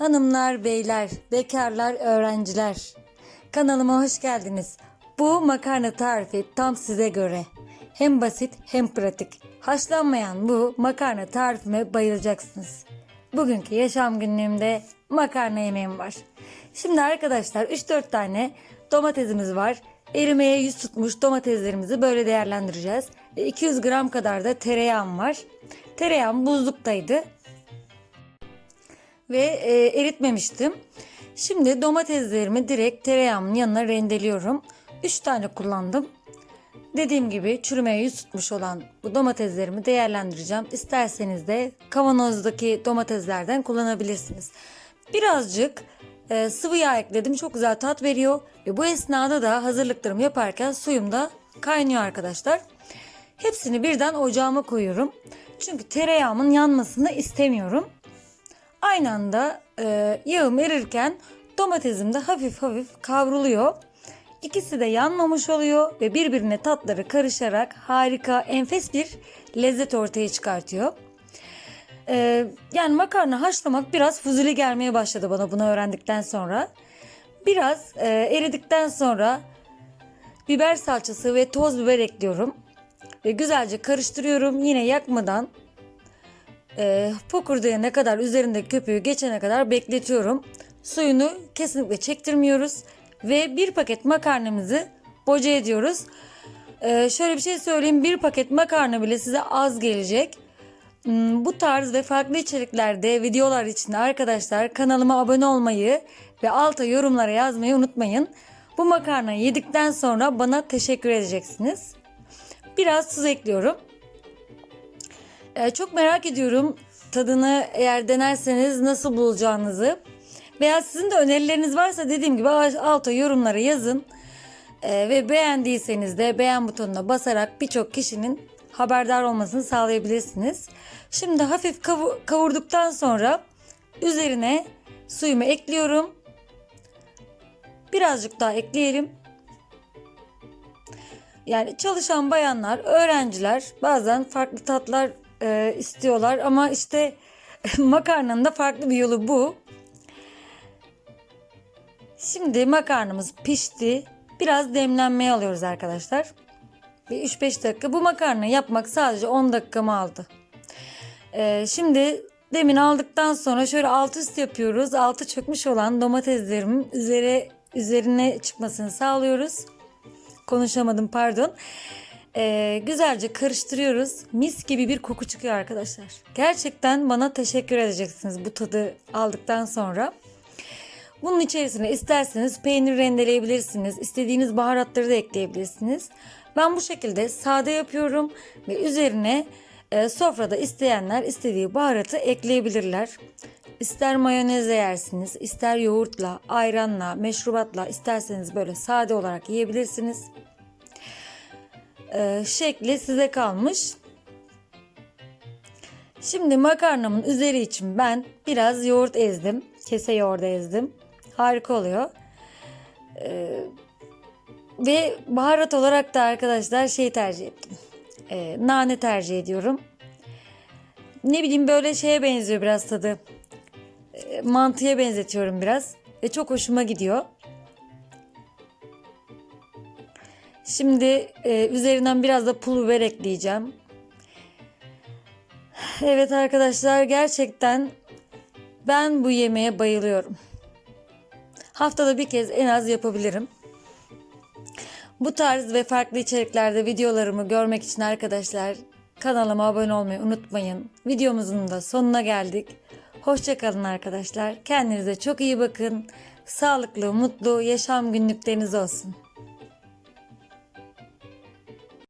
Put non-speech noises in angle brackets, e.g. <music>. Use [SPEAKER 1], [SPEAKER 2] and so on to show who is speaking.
[SPEAKER 1] Hanımlar, beyler, bekarlar, öğrenciler. Kanalıma hoş geldiniz. Bu makarna tarifi tam size göre. Hem basit hem pratik. Haşlanmayan bu makarna tarifime bayılacaksınız. Bugünkü yaşam günlüğümde makarna yemeğim var. Şimdi arkadaşlar 3-4 tane domatesimiz var. Erimeye yüz tutmuş domateslerimizi böyle değerlendireceğiz. Ve 200 gram kadar da tereyağım var. Tereyağım buzluktaydı ve e, eritmemiştim. Şimdi domateslerimi direkt tereyağımın yanına rendeliyorum. 3 tane kullandım. Dediğim gibi çürümeye yüz tutmuş olan bu domateslerimi değerlendireceğim. İsterseniz de kavanozdaki domateslerden kullanabilirsiniz. Birazcık e, sıvı yağ ekledim. Çok güzel tat veriyor. Ve bu esnada da hazırlıklarımı yaparken suyum da kaynıyor arkadaşlar. Hepsini birden ocağıma koyuyorum. Çünkü tereyağımın yanmasını istemiyorum. Aynı anda e, yağım erirken domatesim de hafif hafif kavruluyor. İkisi de yanmamış oluyor ve birbirine tatları karışarak harika, enfes bir lezzet ortaya çıkartıyor. E, yani makarna haşlamak biraz fuzuli gelmeye başladı bana bunu öğrendikten sonra. Biraz e, eridikten sonra biber salçası ve toz biber ekliyorum. Ve güzelce karıştırıyorum. Yine yakmadan e, fokurdayana kadar üzerinde köpüğü geçene kadar bekletiyorum. Suyunu kesinlikle çektirmiyoruz ve bir paket makarnamızı boca ediyoruz. E, şöyle bir şey söyleyeyim bir paket makarna bile size az gelecek. Hmm, Bu tarz ve farklı içeriklerde videolar için arkadaşlar kanalıma abone olmayı ve alta yorumlara yazmayı unutmayın. Bu makarnayı yedikten sonra bana teşekkür edeceksiniz. Biraz tuz ekliyorum. Ee, çok merak ediyorum tadını eğer denerseniz nasıl bulacağınızı. Veya sizin de önerileriniz varsa dediğim gibi alta yorumlara yazın. Ee, ve beğendiyseniz de beğen butonuna basarak birçok kişinin haberdar olmasını sağlayabilirsiniz. Şimdi hafif kavu- kavurduktan sonra üzerine suyumu ekliyorum. Birazcık daha ekleyelim. Yani çalışan bayanlar, öğrenciler bazen farklı tatlar e, istiyorlar ama işte <laughs> makarnanın da farklı bir yolu bu. Şimdi makarnamız pişti. Biraz demlenmeye alıyoruz arkadaşlar. Bir 3-5 dakika. Bu makarna yapmak sadece 10 dakikamı aldı. E, şimdi demin aldıktan sonra şöyle alt üst yapıyoruz. Altı çökmüş olan domateslerimin üzeri, üzerine çıkmasını sağlıyoruz. Konuşamadım pardon. Ee, güzelce karıştırıyoruz. Mis gibi bir koku çıkıyor arkadaşlar. Gerçekten bana teşekkür edeceksiniz bu tadı aldıktan sonra. Bunun içerisine isterseniz peynir rendeleyebilirsiniz. İstediğiniz baharatları da ekleyebilirsiniz. Ben bu şekilde sade yapıyorum ve üzerine e, sofrada isteyenler istediği baharatı ekleyebilirler. İster mayonezle yersiniz, ister yoğurtla, ayranla, meşrubatla isterseniz böyle sade olarak yiyebilirsiniz. Ee, şekli size kalmış. Şimdi makarnamın üzeri için ben biraz yoğurt ezdim. Kese yoğurdu ezdim. Harika oluyor. Ee, ve baharat olarak da arkadaşlar şey tercih ettim. Ee, nane tercih ediyorum. Ne bileyim böyle şeye benziyor biraz tadı. Ee, mantıya benzetiyorum biraz. Ve çok hoşuma gidiyor. Şimdi e, üzerinden biraz da pul biber ekleyeceğim. Evet arkadaşlar gerçekten ben bu yemeğe bayılıyorum. Haftada bir kez en az yapabilirim. Bu tarz ve farklı içeriklerde videolarımı görmek için arkadaşlar kanalıma abone olmayı unutmayın. Videomuzun da sonuna geldik. Hoşçakalın arkadaşlar. Kendinize çok iyi bakın. Sağlıklı, mutlu yaşam günlükleriniz olsun.